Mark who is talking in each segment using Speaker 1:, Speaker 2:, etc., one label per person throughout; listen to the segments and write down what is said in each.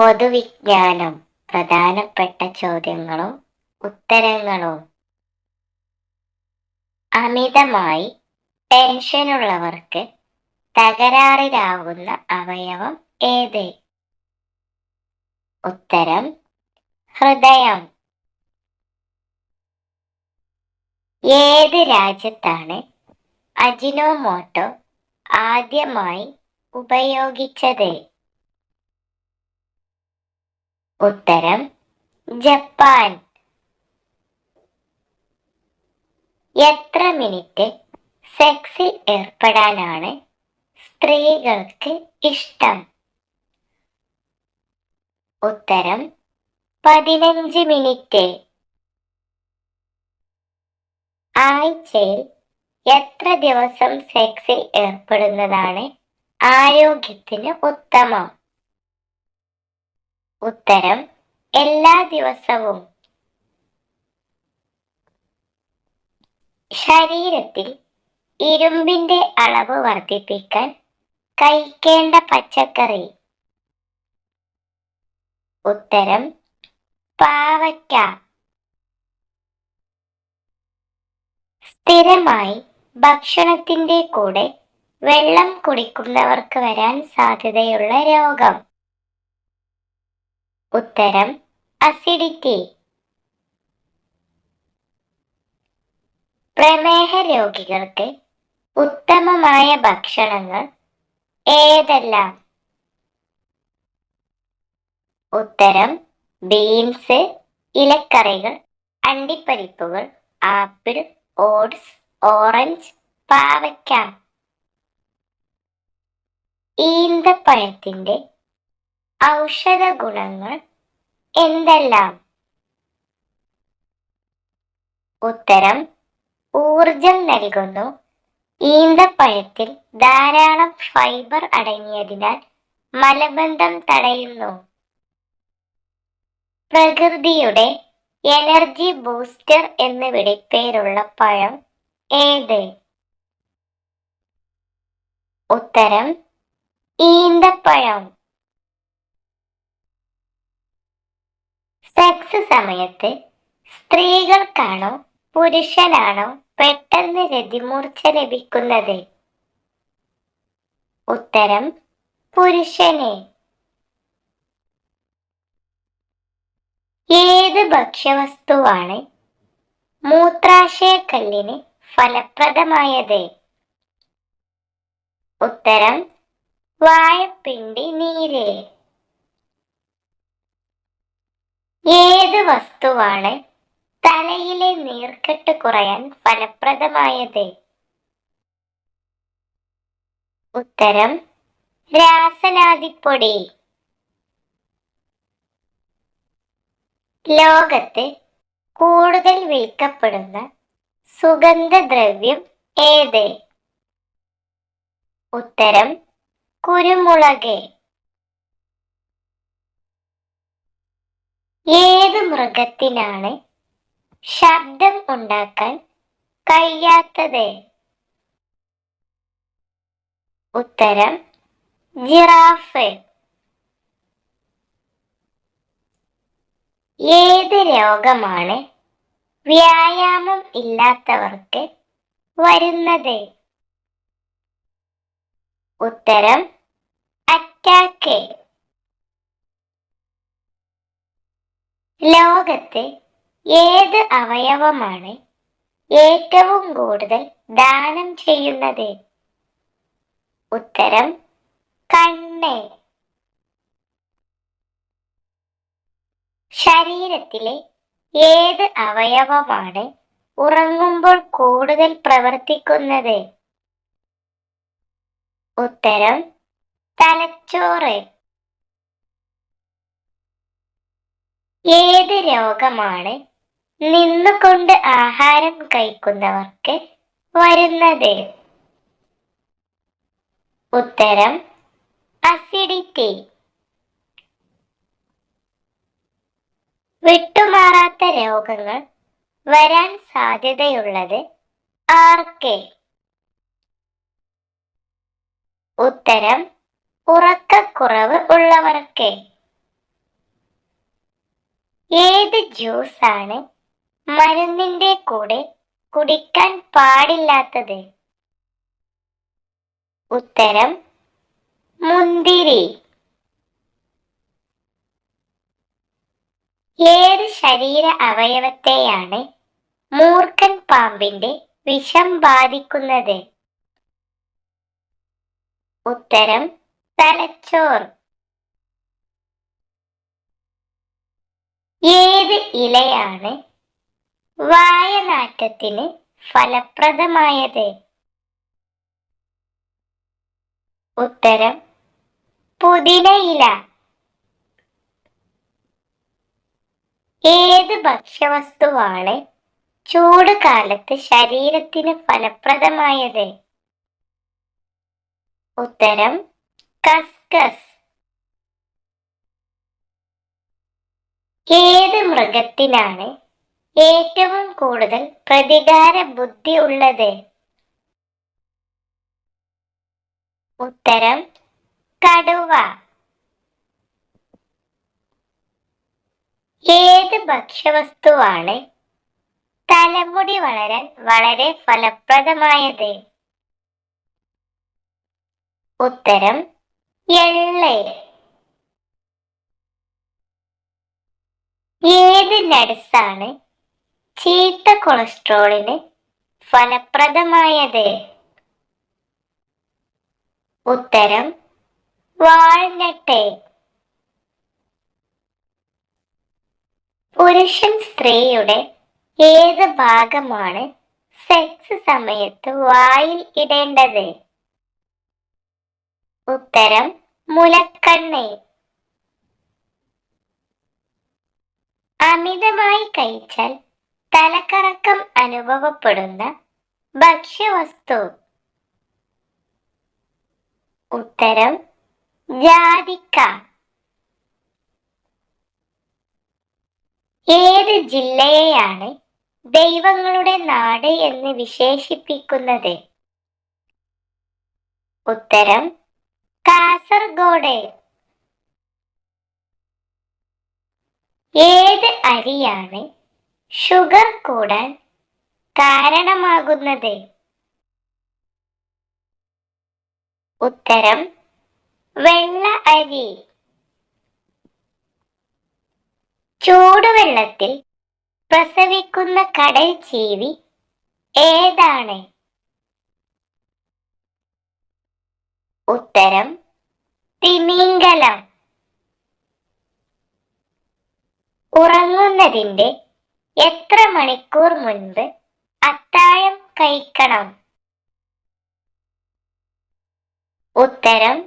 Speaker 1: പൊതുവിജ്ഞാനം പ്രധാനപ്പെട്ട ചോദ്യങ്ങളും ഉത്തരങ്ങളും. അമിതമായി ടെൻഷനുള്ളവർക്ക് തകരാറിലാവുന്ന അവയവം ഏത്? ഉത്തരം ഹൃദയം. ഏത് രാജ്യത്താണ് അജിനോമോട്ടോ ആദ്യമായി ഉപയോഗിച്ചത്? ഉത്തരം ജപ്പാൻ. എത്ര മിനിറ്റ് സെക്സിൽ ഏർപ്പെടാനാണ് സ്ത്രീകൾക്ക് ഇഷ്ടം? ഉത്തരം പതിനഞ്ച് മിനിറ്റ്. ആഴ്ചയിൽ എത്ര ദിവസം സെക്സിൽ ഏർപ്പെടുന്നതാണ് ആരോഗ്യത്തിന് ഉത്തമം? ഉത്തരം എല്ലാ ദിവസവും. ശരീരത്തിൽ ഇരുമ്പിന്റെ അളവ് വർദ്ധിപ്പിക്കാൻ കഴിക്കേണ്ട പച്ചക്കറി. ഉത്തരം പാവയ്ക്ക. സ്ഥിരമായി ഭക്ഷണത്തിന്റെ കൂടെ വെള്ളം കുടിക്കുന്നവർക്ക് വരാൻ സാധ്യതയുള്ള രോഗം. ഉത്തരം അസിഡിറ്റി പ്രമേഹ രോഗികൾക്ക് ഉത്തമമായ ഭക്ഷണങ്ങൾ ഏതെല്ലാം? ഉത്തരം ബീൻസ് ഇലക്കറികൾ അണ്ടിപ്പരിപ്പുകൾ ആപ്പിൾ ഓട്സ് ഓറഞ്ച് പാവയ്ക്ക. ഈന്തപ്പഴത്തിന്റെ ഔഷധ ഗുണങ്ങൾ എന്തെല്ലാം? ഉത്തരം ഊർജം നൽകുന്നു. ഈന്തപ്പഴത്തിൽ ധാരാളം ഫൈബർ അടങ്ങിയതിനാൽ മലബന്ധം തടയുന്നു. പ്രകൃതിയുടെ എനർജി ബൂസ്റ്റർ എന്ന് വിളിപ്പേരുള്ള പഴം ഏത്? ഉത്തരം ഈന്തപ്പഴം. സെക്സ് സമയത്ത് സ്ത്രീകൾക്കാണോ പുരുഷനാണോ പെട്ടെന്ന് രതിമൂർച്ച ലഭിക്കുന്നത്? ഉത്തരം പുരുഷന്. ഏത് ഭക്ഷ്യവസ്തുവാണ് മൂത്രാശയക്കല്ലിന് ഫലപ്രദമായത്? ഉത്തരം വാഴപ്പിണ്ടി നീര്. ഏത് വസ്തുവാണ് തലയിലെ നീർക്കെട്ട് കുറയാൻ ഫലപ്രദമായത്? ഉത്തരം രാസനാദിപ്പൊടി. ലോകത്ത് കൂടുതൽ വിൽക്കപ്പെടുന്ന സുഗന്ധദ്രവ്യം ഏത്? ഉത്തരം കുരുമുളക്. ഏത് മൃഗത്തിനാണ് ശബ്ദം ഉണ്ടാക്കാൻ കഴിയാത്തത്? ഉത്തരം ജിറാഫ്. ഏത് രോഗമാണ് വ്യായാമം ഇല്ലാത്തവർക്ക് വരുന്നത്? ഉത്തരം അറ്റാക്ക്. ലോകത്ത് ഏത് അവയവമാണ് ഏറ്റവും കൂടുതൽ ദാനം ചെയ്യുന്നത്? ഉത്തരം കണ്ണ്. ശരീരത്തിലെ ഏത് അവയവമാണ് ഉറങ്ങുമ്പോൾ കൂടുതൽ പ്രവർത്തിക്കുന്നത്? ഉത്തരം തലച്ചോറ്. ഏത് രോഗമാണ് നിന്നുകൊണ്ട് ആഹാരം കഴിക്കുന്നവർക്ക് വരുന്നത്? ഉത്തരം അസിഡിറ്റി വിട്ടുമാറാത്ത രോഗങ്ങൾ വരാൻ സാധ്യതയുള്ളത് ആർക്ക്? ഉത്തരം ഉറക്കക്കുറവ് ഉള്ളവർക്ക്. ഏത് ജ്യൂസാണ് മരുന്നിന്റെ കൂടെ കുടിക്കാൻ പാടില്ലാത്തത്? ഉത്തരം മുന്തിരി. ഏത് ശരീര അവയവത്തെയാണ് മൂർഖൻ പാമ്പിന്റെ വിഷം ബാധിക്കുന്നത്? ഉത്തരം തലച്ചോർ ഇലയാണ് വായനാറ്റത്തിന് ഫലപ്രദമായത്. ഉത്തരം പുതിനയില ഏത് ഭക്ഷ്യവസ്തുവാണ് ചൂട് കാലത്ത് ശരീരത്തിന് ഫലപ്രദമായത്? ഉത്തരം കസ്കസ്. ഏത് മൃഗത്തിനാണ് ഏറ്റവും കൂടുതൽ പ്രതികാര ബുദ്ധി ഉള്ളത്? ഉത്തരം കടുവ. ഏത് ഭക്ഷ്യവസ്തുവാണ് തലമുടി വളരാൻ വളരെ ഫലപ്രദമായത്? ഉത്തരം എള്ള്. ഏത് നട്സാണ് ചീത്ത കൊളസ്ട്രോളിന് ഫലപ്രദമായത്? ഉത്തരം വാൾനട്ട്. പുരുഷൻ സ്ത്രീയുടെ ഏത് ഭാഗമാണ് സെക്സ് സമയത്ത് വായിൽ ഇടേണ്ടത്? ഉത്തരം മുലക്കണ്ണ്. അമിതമായി കഴിച്ചാൽ തലക്കറക്കം അനുഭവപ്പെടുന്ന ഭക്ഷ്യവസ്തു. ഉത്തരം ജാതിക്ക. ഏത് ജില്ലയെയാണ് ദൈവങ്ങളുടെ നാട് എന്ന് വിശേഷിപ്പിക്കുന്നത്? ഉത്തരം കാസർഗോഡ്. ഏത് അരിയാണ് ഷുഗർ കൂടാൻ കാരണമാകുന്നത്? ഉത്തരം വെള്ള അരി. ചൂടുവെള്ളത്തിൽ പ്രസവിക്കുന്ന കടൽ ജീവി ഏതാണ്? ഉത്തരം തിമിംഗലം. ഉറങ്ങുന്നതിന്റെ എത്ര മണിക്കൂർ മുൻപ് അത്താഴം കഴിക്കണം? ഉത്തരം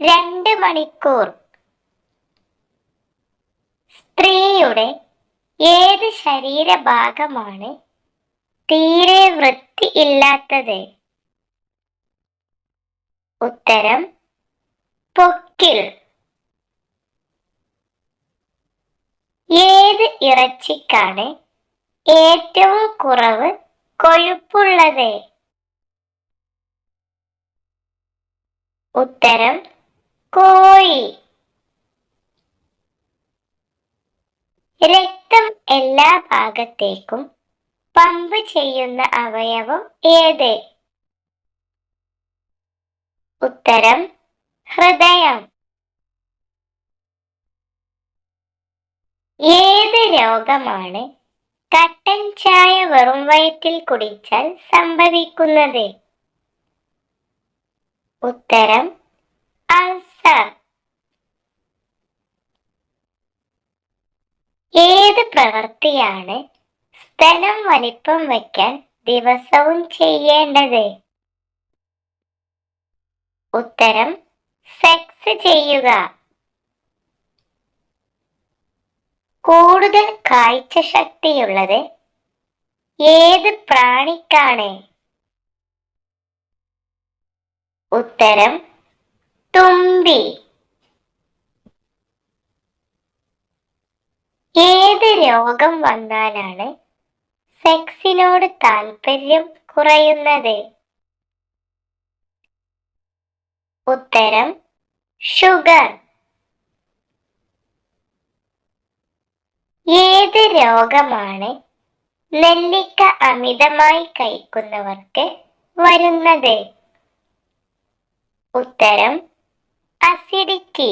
Speaker 1: രണ്ട് മണിക്കൂർ. സ്ത്രീയുടെ ഏത് ശരീരഭാഗമാണ് തീരെ വൃത്തി ഇല്ലാത്തത്? ഉത്തരം പൊക്കിൾ ഏത് ഇറച്ചിക്കാണ് ഏറ്റവും കുറവ് കൊഴുപ്പുള്ളത്? ഉത്തരം കോഴി. രക്തം എല്ലാ ഭാഗത്തേക്കും പമ്പ് ചെയ്യുന്ന അവയവം ഏത്? ഉത്തരം ഹൃദയം. ഏത് രോഗമാണ്? കട്ടൻ ചായ വെറും വയറ്റിൽ കുടിച്ചാൽ സംഭവിക്കുന്നത്? ഉത്തരം അൾസർ ഏത് പ്രവൃത്തിയാണ് സ്ഥലം വലിപ്പം വയ്ക്കാൻ ദിവസവും ചെയ്യേണ്ടത്? ഉത്തരം സെക്സ് ചെയ്യുക. കൂടുതൽ കാഴ്ച ശക്തിയുള്ളത് ഏത് പ്രാണിക്കാണ്? ഉത്തരം തുമ്പി. ഏത് രോഗം വന്നാലാണ് സെക്സിനോട് താല്പര്യം കുറയുന്നത്? ഉത്തരം ഷുഗർ. ഏത് രോഗമാണ് നെല്ലിക്ക അമിതമായി കഴിക്കുന്നവർക്ക് വരുന്നത്? ഉത്തരം അസിഡിറ്റി